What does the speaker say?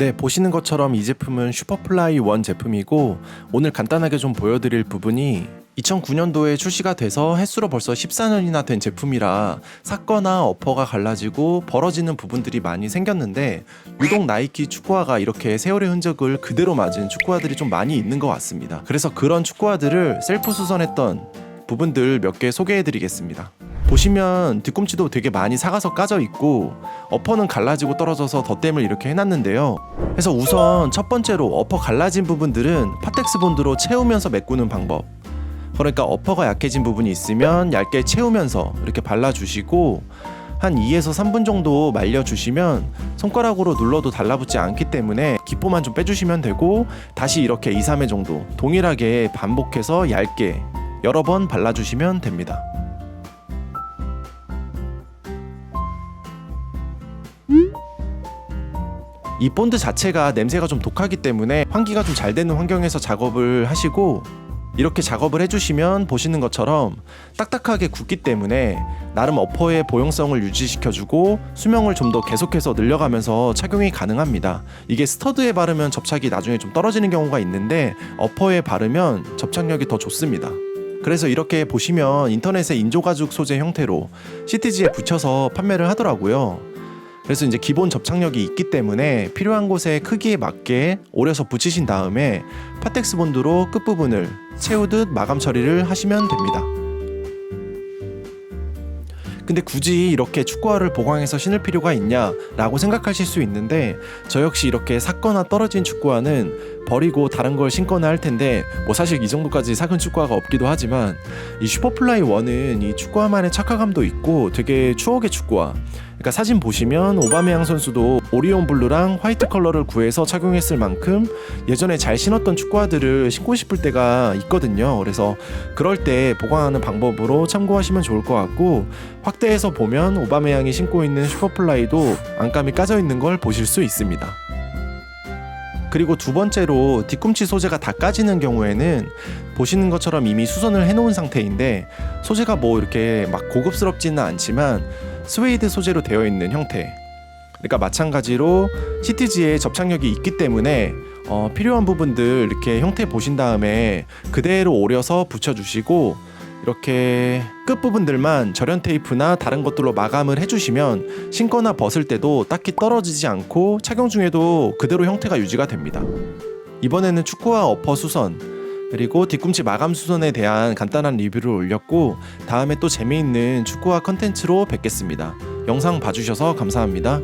네, 보시는 것처럼 이 제품은 슈퍼플라이 원 제품이고 오늘 간단하게 좀 보여드릴 부분이 2009년도에 출시가 돼서 횟수로 벌써 14년이나 된 제품이라 샀거나 어퍼가 갈라지고 벌어지는 부분들이 많이 생겼는데 유독 나이키 축구화가 이렇게 세월의 흔적을 그대로 맞은 축구화들이 좀 많이 있는 것 같습니다. 그래서 그런 축구화들을 셀프 수선했던 부분들 몇 개 소개해드리겠습니다. 보시면 뒤꿈치도 되게 많이 사가서 까져 있고 어퍼는 갈라지고 떨어져서 덧댐을 이렇게 해놨는데요. 그래서 우선 첫 번째로 어퍼 갈라진 부분들은 파텍스 본드로 채우면서 메꾸는 방법. 그러니까 어퍼가 약해진 부분이 있으면 얇게 채우면서 이렇게 발라주시고 한 2에서 3분 정도 말려주시면 손가락으로 눌러도 달라붙지 않기 때문에 기포만 좀 빼주시면 되고 다시 이렇게 2, 3회 정도 동일하게 반복해서 얇게 여러 번 발라주시면 됩니다. 이 본드 자체가 냄새가 좀 독하기 때문에 환기가 좀 잘 되는 환경에서 작업을 하시고 이렇게 작업을 해주시면 보시는 것처럼 딱딱하게 굳기 때문에 나름 어퍼의 보용성을 유지시켜주고 수명을 좀 더 계속해서 늘려가면서 착용이 가능합니다. 이게 스터드에 바르면 접착이 나중에 좀 떨어지는 경우가 있는데 어퍼에 바르면 접착력이 더 좋습니다. 그래서 이렇게 보시면 인터넷에 인조가죽 소재 형태로 시트지에 붙여서 판매를 하더라고요. 그래서 이제 기본 접착력이 있기 때문에 필요한 곳에 크기에 맞게 오려서 붙이신 다음에 파텍스 본드로 끝부분을 채우듯 마감 처리를 하시면 됩니다. 근데 굳이 이렇게 축구화를 보강해서 신을 필요가 있냐라고 생각하실 수 있는데 저 역시 이렇게 샀거나 떨어진 축구화는 버리고 다른 걸 신거나 할 텐데 뭐 사실 이 정도까지 삭은 축구화가 없기도 하지만 이 슈퍼플라이 1은 이 축구화만의 착화감도 있고 되게 추억의 축구화 그러니까 사진 보시면 오바메양 선수도 오리온 블루랑 화이트 컬러를 구해서 착용했을 만큼 예전에 잘 신었던 축구화들을 신고 싶을 때가 있거든요. 그래서 그럴 때 보강하는 방법으로 참고하시면 좋을 것 같고 확대해서 보면 오바메양이 신고 있는 슈퍼플라이도 안감이 까져 있는 걸 보실 수 있습니다. 그리고 두 번째로 뒤꿈치 소재가 다 까지는 경우에는 보시는 것처럼 이미 수선을 해놓은 상태인데 소재가 뭐 이렇게 막 고급스럽지는 않지만 스웨이드 소재로 되어 있는 형태. 그러니까 마찬가지로 시트지에 접착력이 있기 때문에 어, 필요한 부분들 이렇게 형태 보신 다음에 그대로 오려서 붙여주시고 이렇게 끝 부분들만 절연 테이프나 다른 것들로 마감을 해주시면 신거나 벗을 때도 딱히 떨어지지 않고 착용 중에도 그대로 형태가 유지가 됩니다. 이번에는 축구화 어퍼 수선 그리고 뒤꿈치 마감 수선에 대한 간단한 리뷰를 올렸고 다음에 또 재미있는 축구화 컨텐츠로 뵙겠습니다. 영상 봐주셔서 감사합니다.